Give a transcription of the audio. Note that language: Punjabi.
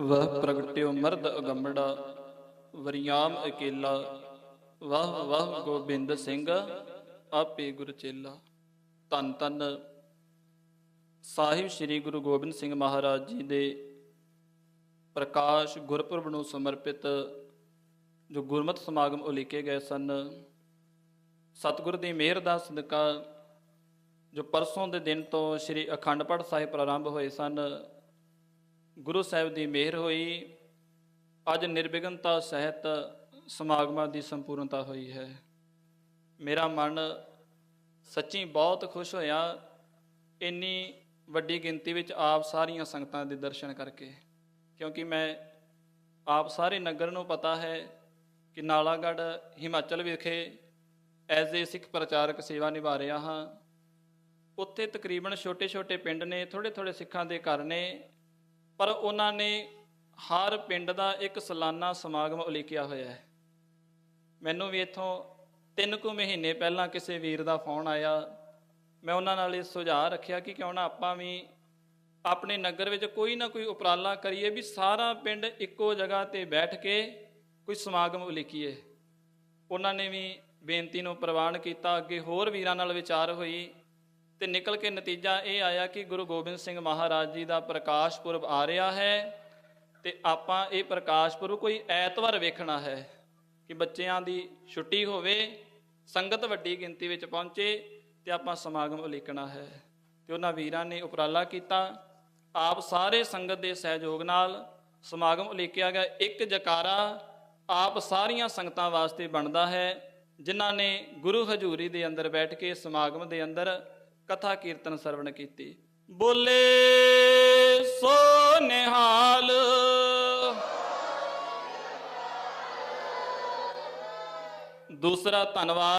ਵਹ ਪ੍ਰਗਟਿਓ ਮਰਦ ਅਗੰਮੜਾ ਵਰਿਆਮ ਅਕੇਲਾ ਵਾਹ ਵਾਹ ਗੋਬਿੰਦ ਸਿੰਘ ਆਪੇ ਗੁਰ ਚੇਲਾ ਧੰਨ ਧੰਨ ਸਾਹਿਬ ਸ੍ਰੀ ਗੁਰੂ ਗੋਬਿੰਦ ਸਿੰਘ ਮਹਾਰਾਜ ਜੀ ਦੇ ਪ੍ਰਕਾਸ਼ ਗੁਰਪੁਰਬ ਨੂੰ ਸਮਰਪਿਤ ਜੋ ਗੁਰਮਤ ਸਮਾਗਮ ਉਲੀਕੇ ਗਏ ਸਨ ਸਤਿਗੁਰ ਦੀ ਮਿਹਰ ਦਾ ਸਦਕਾ ਜੋ ਪਰਸੋਂ ਦੇ ਦਿਨ ਤੋਂ ਸ੍ਰੀ ਅਖੰਡ ਪਾਠ ਸਾਹਿਬ ਪ੍ਰਾਰੰਭ ਹੋਏ ਸਨ ਗੁਰੂ ਸਾਹਿਬ ਦੀ ਮਿਹਰ ਹੋਈ। ਅੱਜ ਨਿਰਵਿਘਨਤਾ ਸਹਿਤ ਸਮਾਗਮਾਂ ਦੀ ਸੰਪੂਰਨਤਾ ਹੋਈ ਹੈ। ਮੇਰਾ ਮਨ ਸੱਚੀ ਬਹੁਤ ਖੁਸ਼ ਹੋਇਆ ਇੰਨੀ ਵੱਡੀ ਗਿਣਤੀ ਵਿੱਚ ਆਪ ਸਾਰੀਆਂ ਸੰਗਤਾਂ ਦੇ ਦਰਸ਼ਨ ਕਰਕੇ, ਕਿਉਂਕਿ ਮੈਂ ਆਪ ਸਾਰੇ ਨਗਰ ਨੂੰ ਪਤਾ ਹੈ ਕਿ ਨਾਲਾਗੜ੍ਹ, ਹਿਮਾਚਲ ਵਿਖੇ ਐਜ਼ ਏ ਸਿੱਖ ਪ੍ਰਚਾਰਕ ਸੇਵਾ ਨਿਭਾ ਰਿਹਾ ਹਾਂ। ਉੱਥੇ ਤਕਰੀਬਨ ਛੋਟੇ-ਛੋਟੇ ਪਿੰਡ ਨੇ ਥੋੜੇ-ਥੋੜੇ ਸਿੱਖਾਂ ਦੇ ਘਰ ਨੇ ਪਰ ਉਹਨਾਂ ਨੇ ਹਰ ਪਿੰਡ ਦਾ ਇੱਕ ਸਾਲਾਨਾ ਸਮਾਗਮ ਉਲੀਕਿਆ ਹੋਇਆ ਹੈ। ਮੈਨੂੰ ਵੀ ਇੱਥੋਂ ਤਿੰਨ ਕੁ ਮਹੀਨੇ ਪਹਿਲਾਂ ਕਿਸੇ ਵੀਰ ਦਾ ਫੋਨ ਆਇਆ। ਮੈਂ ਉਹਨਾਂ ਨਾਲ ਇਹ ਸੁਝਾਅ ਰੱਖਿਆ ਕਿ ਕਿਉਂ ਨਾ ਆਪਾਂ ਵੀ ਆਪਣੇ ਨਗਰ ਵਿੱਚ ਕੋਈ ਨਾ ਕੋਈ ਉਪਰਾਲਾ ਕਰੀਏ ਵੀ ਸਾਰਾ ਪਿੰਡ ਇੱਕੋ ਜਗ੍ਹਾ ਤੇ ਬੈਠ ਕੇ ਕੋਈ ਸਮਾਗਮ ਉਲੀਕੀਏ। ਉਹਨਾਂ ਨੇ ਵੀ ਬੇਨਤੀ ਨੂੰ ਪ੍ਰਵਾਨ ਕੀਤਾ। ਅੱਗੇ ਹੋਰ ਵੀਰਾਂ ਨਾਲ ਵਿਚਾਰ ਹੋਈ। ਤੇ ਨਿਕਲ ਕੇ ਨਤੀਜਾ ਇਹ ਆਇਆ ਕਿ ਗੁਰੂ ਗੋਬਿੰਦ ਸਿੰਘ ਮਹਾਰਾਜ ਜੀ ਦਾ ਪ੍ਰਕਾਸ਼ ਪੁਰਬ ਆ ਰਿਹਾ ਹੈ ਤੇ ਆਪਾਂ ਇਹ ਪ੍ਰਕਾਸ਼ ਪੁਰਬ ਕੋਈ ਐਤਵਾਰ ਵੇਖਣਾ ਹੈ ਕਿ ਬੱਚਿਆਂ ਦੀ ਛੁੱਟੀ ਹੋਵੇ, ਸੰਗਤ ਵੱਡੀ ਗਿਣਤੀ ਵਿੱਚ ਪਹੁੰਚੇ ਤੇ ਆਪਾਂ ਸਮਾਗਮ ਉਲੀਕਣਾ ਹੈ। ਤੇ ਉਹਨਾਂ ਵੀਰਾਂ ਨੇ ਉਪਰਾਲਾ ਕੀਤਾ। ਆਪ ਸਾਰੇ ਸੰਗਤ ਦੇ ਸਹਿਯੋਗ ਨਾਲ ਸਮਾਗਮ ਉਲੀਕਿਆ ਗਿਆ। ਇੱਕ ਜਕਾਰਾ ਆਪ ਸਾਰੀਆਂ ਸੰਗਤਾਂ ਵਾਸਤੇ ਬਣਦਾ ਹੈ, ਜਿਨ੍ਹਾਂ ਨੇ ਗੁਰੂ ਹਜ਼ੂਰੀ ਦੇ ਅੰਦਰ ਬੈਠ ਕੇ ਸਮਾਗਮ ਦੇ ਅੰਦਰ ਕਥਾ ਕੀਰਤਨ ਸਰਵਣ ਕੀਤੀ। ਬੋਲੇ ਸੋ ਨਿਹਾਲ। ਦੂਸਰਾ ਧੰਨਵਾਦ।